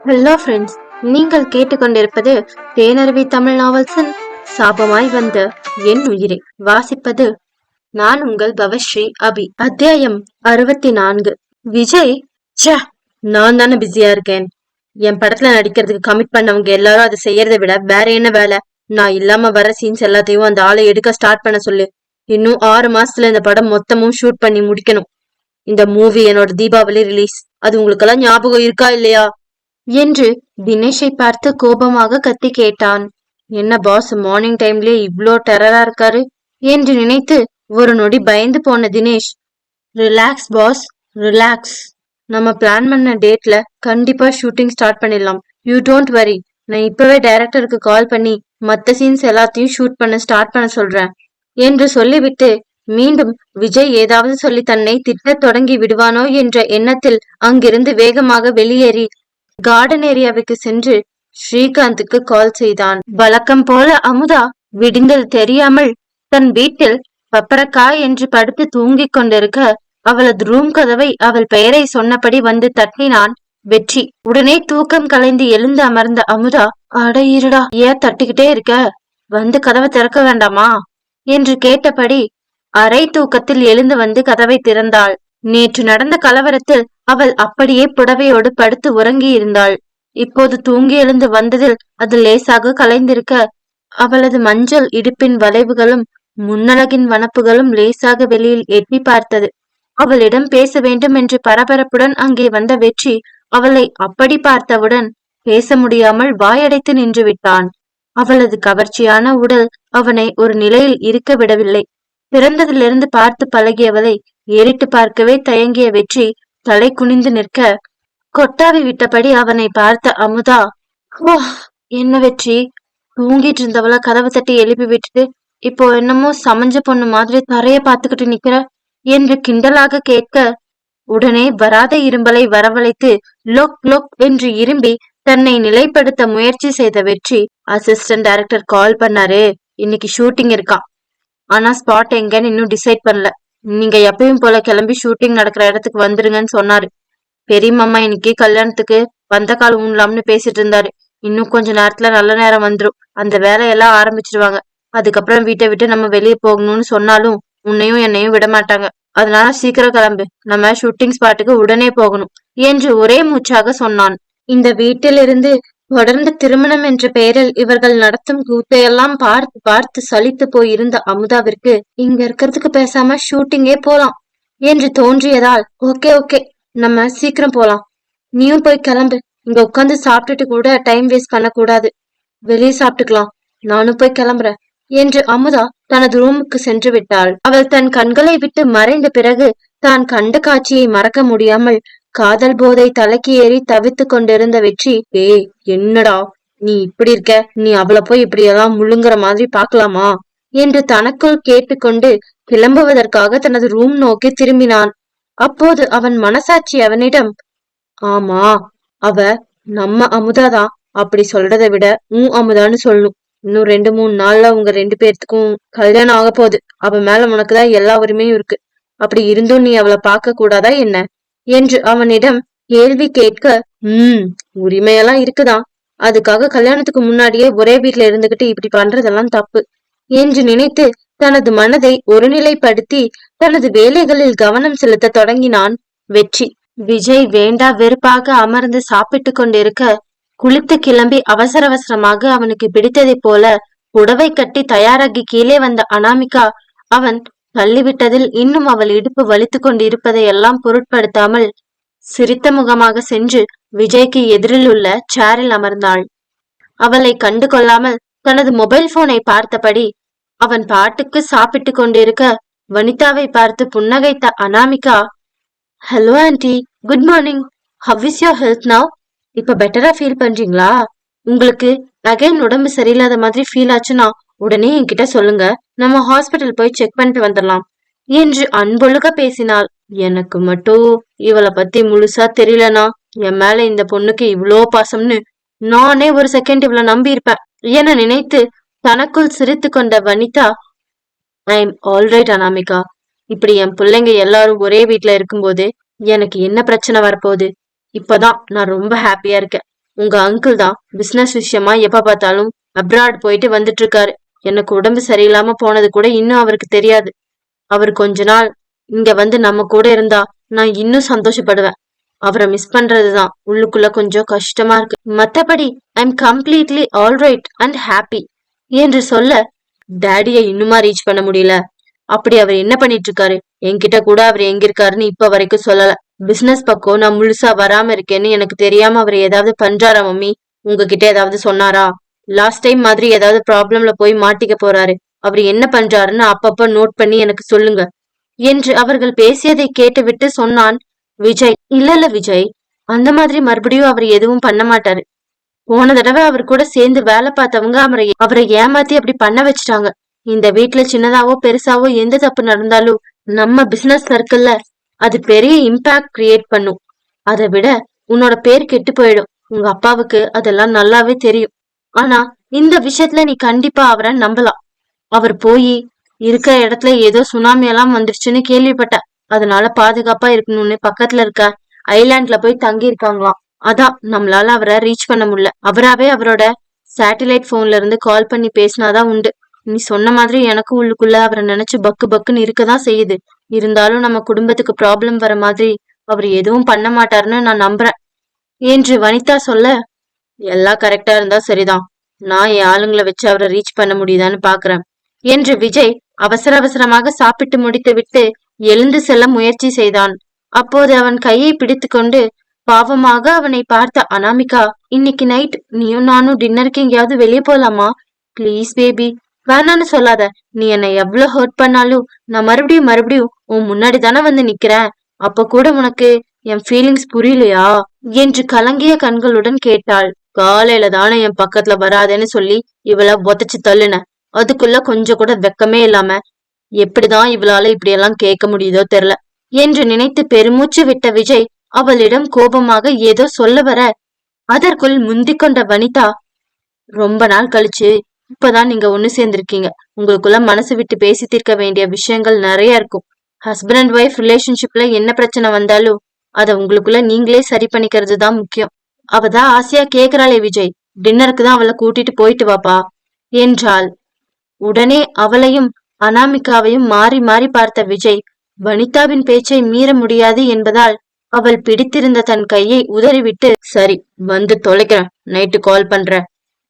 Hello friends நீங்கள் கேட்டுக்கொண்டிருப்பது தேனருவி தமிழ் நாவல்ஸின் சாபமாய் வந்த என் உயிரை. வாசிப்பது நான் உங்கள் பவஸ்ரீ அபி. அத்தியாயம் அறுபத்தி நான்கு விஜய் ச்சே நான் தானே பிஸியா இருக்கேன். என் படத்துல நடிக்கிறதுக்கு கமிட் பண்ணவங்க எல்லாரும் அதை செய்யறத விட வேற என்ன வேலை? நான் இல்லாம வர சீன்ஸ் எல்லாத்தையும் அந்த ஆளை எடுக்க ஸ்டார்ட் பண்ண சொல்லு. இன்னும் ஆறு மாசத்துல இந்த படம் மொத்தமும் ஷூட் பண்ணி முடிக்கணும். இந்த மூவி என்னோட தீபாவளி ரிலீஸ் அது உங்களுக்கெல்லாம் ஞாபகம் இருக்கா இல்லையா? என்று தினேஷை பார்த்து கோபமாக கத்தி கேட்டான். என்ன பாஸ் மார்னிங் டைம்லயே இவ்ளோ டெரரா இருக்காரு? என்று நினைத்து ஒரு நொடி பயந்து போன தினேஷ் ரிலாக்ஸ் பாஸ் ரிலாக்ஸ் நம்ம பிளான் பண்ண டேட்ல கண்டிப்பா ஷூட்டிங் ஸ்டார்ட் பண்ணிடலாம். யூ டோன்ட் வரி நான் இப்பவே டைரக்டருக்கு கால் பண்ணி மத்த சீன்ஸ் எல்லாத்தையும் ஷூட் பண்ண ஸ்டார்ட் பண்ண சொல்றேன் என்று சொல்லிவிட்டு மீண்டும் விஜய் ஏதாவது சொல்லி தன்னை திட்டத் தொடங்கி விடுவானோ என்ற எண்ணத்தில் அங்கிருந்து வேகமாக வெளியேறி கார்டன் ஏரியாவுக்கு சென்று ஸ்ரீகாந்துக்கு கால் செய்தான். வழக்கம் போல அமுதா விடிந்தல் தெரியாமல் தன் வீட்டில் பப்பரக்காய் என்று படுத்து தூங்கிக் கொண்டிருக்க அவளது ரூம் கதவை அவள் பெயரை சொன்னபடி வந்து தட்டினான் வெற்றி. உடனே தூக்கம் கலைந்து எழுந்து அமர்ந்த அமுதா அட இருடா ஏன் தட்டிக்கிட்டே இருக்க? வந்து கதவை திறக்க வேண்டாமா? என்று கேட்டபடி அரை தூக்கத்தில் எழுந்து வந்து கதவை திறந்தாள். நேற்று நடந்த கலவரத்தில் அவள் அப்படியே புடவையோடு படுத்து உறங்கி இருந்தாள் இப்போது தூங்கி எழுந்து வந்ததில் அது லேசாக கலைந்திருக்க அவளது மஞ்சள் இடுப்பின் வளைவுகளும் முன்னழகின் வனப்புகளும் லேசாக வெளியில் எட்டி பார்த்தது. அவளிடம் பேச வேண்டும் என்று பரபரப்புடன் அங்கே வந்த வெற்றி அவளை அப்படி பார்த்தவுடன் பேச முடியாமல் வாயடைத்து நின்று விட்டான். அவளது கவர்ச்சியான உடல் அவனை ஒரு நிலையில் இருக்க விடவில்லை. பிறந்ததிலிருந்து பார்த்து பழகியவளை ஏறிட்டு பார்க்கவே தயங்கிய வெற்றி தலை குனிந்து நிற்க கொட்டாவி விட்டபடி அவனை பார்த்த அமுதா ஓ என்ன வெற்றி? தூங்கிட்டு இருந்தவள கதவை தட்டி எழுப்பி விட்டுட்டு இப்போ என்னமோ சமஞ்ச பொண்ணு மாதிரி தரைய பார்த்துக்கிட்டு நிக்கிற? என்று கிண்டலாக கேட்க உடனே வராத இரும்பலை வரவழைத்து லொக் லொக் என்று இரும்பி தன்னை நிலைப்படுத்த முயற்சி செய்த வெற்றி அசிஸ்டன்ட் டைரக்டர் கால் பண்ணாரு. இன்னைக்கு ஷூட்டிங் இருக்கான் ஆனா ஸ்பாட் எங்கன்னு இன்னும் டிசைட் பண்ணல. நீங்க எப்பயும் போல கிளம்பி ஷூட்டிங் நடக்கிற இடத்துக்கு வந்துருங்கன்னு சொன்னாரு. பெரியம்மா இன்னைக்கு கல்யாணத்துக்கு வந்த கால் ஊன்லாம்னு பேசிட்டு இருந்தாரு. இன்னும் கொஞ்ச நேரத்துல நல்ல நேரம் வந்துரும். அந்த வேலையெல்லாம் ஆரம்பிச்சிருவாங்க. அதுக்கப்புறம் வீட்டை விட்டு நம்ம வெளியே போகணும்னு சொன்னாலும் உன்னையும் என்னையும் விட மாட்டாங்க. அதனால சீக்கிரம் கிளம்பு. நம்ம ஷூட்டிங் ஸ்பாட்டுக்கு உடனே போகணும் என்று ஒரே மூச்சாக சொன்னான். இந்த வீட்டிலிருந்து தொடர்ந்து திருமணம் என்ற பெயரில் இவர்கள் நடத்தும் கூத்தையெல்லாம் பார்த்து பார்த்து சலித்து போயிருந்த அமுதாவிற்கு இங்க இருக்கிறதுக்கு பேசாம ஷூட்டிங்கே போலாம் என்று தோன்றியதால் ஓகே ஓகே நம்ம சீக்கிரம் போலாம். நீயும் போய் கிளம்பு. இங்க உட்காந்து சாப்பிட்டுட்டு கூட டைம் வேஸ்ட் பண்ணக்கூடாது. வெளியே சாப்பிட்டுக்கலாம். நானும் போய் கிளம்புறேன் என்று அமுதா தனது ரூமுக்கு சென்று விட்டாள். அவள் தன் கண்களை விட்டு மறைந்த பிறகு தான் கண்ட காட்சியை மறக்க முடியாமல் காதல் போதை தலைக்கு ஏறி தவித்து கொண்டிருந்த வெற்றி ஏய் என்னடா? நீ இப்படி இருக்க? நீ அவளை போய் இப்படி எல்லாம் முழுங்குற மாதிரி பாக்கலாமா என்று தனக்குள் கேட்டுக்கொண்டு கிளம்புவதற்காக தனது ரூம் நோக்கி திரும்பினான். அப்போது அவன் மனசாட்சி அவனிடம் ஆமா அவ நம்ம அமுதாதான் அப்படி சொல்றதை விட உன் அமுதான்னு சொல்லணும் இன்னும் ரெண்டு மூணு நாள்ல உங்க ரெண்டு பேர்த்துக்கும் கல்யாணம் ஆக போகுது. அவ மேல உனக்குதான் எல்லா உரிமையும் இருக்கு. அப்படி இருந்தும் நீ அவளை பார்க்க கூடாதா என்ன? என்று அவனிடம் கேள்வி கேட்க உம் உரிமையெல்லாம் இருக்குதான் அதுக்காக கல்யாணத்துக்கு முன்னாடியே ஒரே வீட்டுல இருந்துகிட்டு இப்படி பண்றதெல்லாம் தப்பு என்று நினைத்து தனது மனதை ஒருநிலைப்படுத்தி தனது வேலைகளில் கவனம் செலுத்த தொடங்கினான் வெற்றி. விஜய் வேண்டா வெறுப்பாக அமர்ந்து சாப்பிட்டு கொண்டிருக்க குளித்து கிளம்பி அவசர அவசரமாக அவனுக்கு பிடித்ததை போல புடவை கட்டி தயாராகி கீழே வந்த அனாமிகா அவன் தள்ளிவிட்டதில் இன்னும் அவள் இடுப்பு வலித்து கொண்டிருப்பதை எல்லாம் பொருட்படுத்தாமல் சிரித்த முகமாக சென்று விஜய்க்கு எதிரில் உள்ள சேரில் அமர்ந்தாள். அவளை கண்டு கொள்ளாமல் தனது மொபைல் போனை பார்த்தபடி அவன் பாட்டுக்கு சாப்பிட்டு கொண்டிருக்க வனிதாவை பார்த்து புன்னகைத்த Anamika hello aunty good morning how is your health now இப்ப பெட்டரா ஃபீல் பண்றீங்களா? உங்களுக்கு அகைன் உடம்பு சரியில்லாத மாதிரி ஃபீல் ஆச்சுன்னா உடனே என்கிட்ட சொல்லுங்க. நம்ம ஹாஸ்பிட்டல் போய் செக் பண்ணிட்டு வந்துடலாம். என்று அன்பொழுக பேசினாள். எனக்கு மட்டும் இவளை பத்தி முழுசா தெரியலனா என் மேல இந்த பொண்ணுக்கு இவ்வளோ பாசம்னு நானே ஒரு செகண்ட் இவளை நம்பி இருப்பேன் என நினைத்து தனக்குள் சிரித்து கொண்ட Vanitha I am alright Anamika. இப்படி என் பிள்ளைங்க எல்லாரும் ஒரே வீட்டுல இருக்கும்போது எனக்கு என்ன பிரச்சனை வரப்போகுது? இப்பதான் நான் ரொம்ப ஹாப்பியா இருக்கேன். உங்க அங்கிள் தான் பிசினஸ் விஷயமா எப்ப பார்த்தாலும் அப்ராட் போயிட்டு வந்துட்டு இருக்காரு. எனக்கு உடம்பு சரியில்லாம போனது கூட இன்னும் அவருக்கு தெரியாது. அவர் கொஞ்ச நாள் இங்க வந்து நம்ம கூட இருந்தா நான் இன்னும் சந்தோஷப்படுவேன். அவரை மிஸ் பண்றதுதான். உள்ளுக்குள்ள கொஞ்சம் கஷ்டமா இருக்கு. மத்தபடி I am completely alright and happy என்று சொல்ல டேடியை இன்னுமா ரீச் பண்ண முடியல. அப்படி அவர் என்ன பண்ணிட்டு இருக்காரு என்கிட்ட கூட அவர் எங்க இருக்காருன்னு இப்ப வரைக்கும் சொல்லல. பிசினஸ் பக்கம் நான் முழுசா வராம இருக்கேன்னு எனக்கு தெரியாம அவர் ஏதாவது பண்றாரா மம்மி? உங்ககிட்ட ஏதாவது சொன்னாரா? லாஸ்ட் டைம் மாதிரி ஏதாவது ப்ராப்ளம்ல போய் மாட்டிக்க போறாரு. அவர் என்ன பண்றாருன்னு அப்பப்ப நோட் பண்ணி எனக்கு சொல்லுங்க. என்று அவர்கள் பேசியதை கேட்டுவிட்டு சொன்னான் விஜய். இல்ல இல்ல விஜய் அந்த மாதிரி மறுபடியும் அவர் எதுவும் பண்ண மாட்டாரு. போன தடவை அவர் கூட சேர்ந்து வேலை பார்த்தவங்க அவரை அவரை ஏமாத்தி அப்படி பண்ண வச்சுட்டாங்க. இந்த வீட்டுல சின்னதாவோ பெருசாவோ எந்த தப்பு நடந்தாலும் நம்ம பிசினஸ் சர்க்கிள்ல அது பெரிய இம்பாக்ட் கிரியேட் பண்ணும். அதை விட உன்னோட பேர் கெட்டு போயிடும். உங்க அப்பாவுக்கு அதெல்லாம் நல்லாவே தெரியும். ஆனா இந்த விஷயத்துல நீ கண்டிப்பா அவரை நம்பலாம். அவர் போய் இருக்க இடத்துல ஏதோ சுனாமி எல்லாம் வந்துருச்சுன்னு கேள்விப்பட்டேன் அதனால பாதுகாப்பா இருக்கணும்னு பக்கத்துல இருக்க ஐலாண்ட்ல போய் தங்கி இருக்காங்களாம் அதான் நம்மளால அவரை ரீச் பண்ண முடியல. அவராவே அவரோட சேட்டலைட் போன்ல இருந்து கால் பண்ணி பேசினாதான் உண்டு. நீ சொன்ன மாதிரி எனக்கும் உள்ளுக்குள்ள அவரை நினைச்சு பக்கு பக்குன்னு இருக்கதான் செய்யுது. இருந்தாலும் நம்ம குடும்பத்துக்கு ப்ராப்ளம் வர மாதிரி அவர் எதுவும் பண்ண மாட்டாருன்னு நான் நம்புறேன். என்று வனிதா சொல்ல எல்லாம் கரெக்டா இருந்தா சரிதான். நான் என் ஆளுங்களை வச்சு அவரை ரீச் பண்ண முடியுதான்னு பாக்குறேன். என்று விஜய் அவசர அவசரமாக சாப்பிட்டு முடித்து விட்டு எழுந்து செல்ல முயற்சி செய்தான். அப்போது அவன் கையை பிடித்துக்கொண்டு பாவமாக அவனை பார்த்த அனாமிகா இன்னைக்கு நைட் நீயும் நானும் டின்னருக்கு எங்கேயாவது வெளியே போலாமா? ப்ளீஸ் பேபி வேணான்னு சொல்லாத. நீ என்னை எவ்வளவு ஹர்ட் பண்ணாலும் நான் மறுபடியும் மறுபடியும் உன் முன்னாடி தானே வந்து நிக்கிறேன். அப்ப கூட உனக்கு என் ஃபீலிங்ஸ் புரியலையா? என்று கலங்கிய கண்களுடன் கேட்டாள். காலையில தானே என் பக்கத்துல வராதேன்னு சொல்லி இவள உதச்சு தள்ளுன. அதுக்குள்ள கொஞ்சம் கூட வெக்கமே இல்லாம எப்படிதான் இவளால இப்படியெல்லாம் கேட்க முடியுதோ தெரியல. என்று நினைத்து பெருமூச்சு விட்ட விஜய் அவளிடம் கோபமாக ஏதோ சொல்ல வர அதற்குள் முந்தி கொண்ட வனிதா ரொம்ப நாள் கழிச்சு இப்பதான் நீங்க ஒண்ணு சேர்ந்திருக்கீங்க. உங்களுக்குள்ள மனசு விட்டு பேசி தீர்க்க வேண்டிய விஷயங்கள் நிறைய இருக்கும். ஹஸ்பண்ட் அண்ட் ஒய்ஃப் ரிலேஷன்ஷிப்ல என்ன பிரச்சனை வந்தாலும் அத உங்களுக்குள்ள நீங்களே சரி பண்ணிக்கிறது தான் முக்கியம். அவதான் ஆசையா கேக்குறாளே விஜய். டின்னருக்கு தான் அவளை கூட்டிட்டு போயிட்டு வாப்பா என்றாள். உடனே அவளையும் அனாமிகாவையும் மாறி மாறி பார்த்த விஜய் வனிதாவின் பேச்சை மீற முடியாது என்பதால் அவள் பிடித்திருந்த தன் கையை உதறிவிட்டு சரி வந்து தொலைக்கிறேன் நைட்டு கால் பண்ற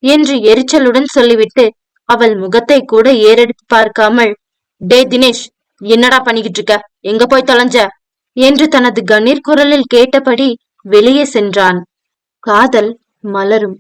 என்று எரிச்சலுடன் சொல்லிவிட்டு அவள் முகத்தை கூட ஏறெடுத்து பார்க்காமல் டே தினேஷ் என்னடா பண்ணிக்கிட்டு இருக்க? எங்க போய் தொலைஞ்ச? என்று தனது கண்ணீர் குரலில் கேட்டபடி வெளியே சென்றான். காதல் மலரும்.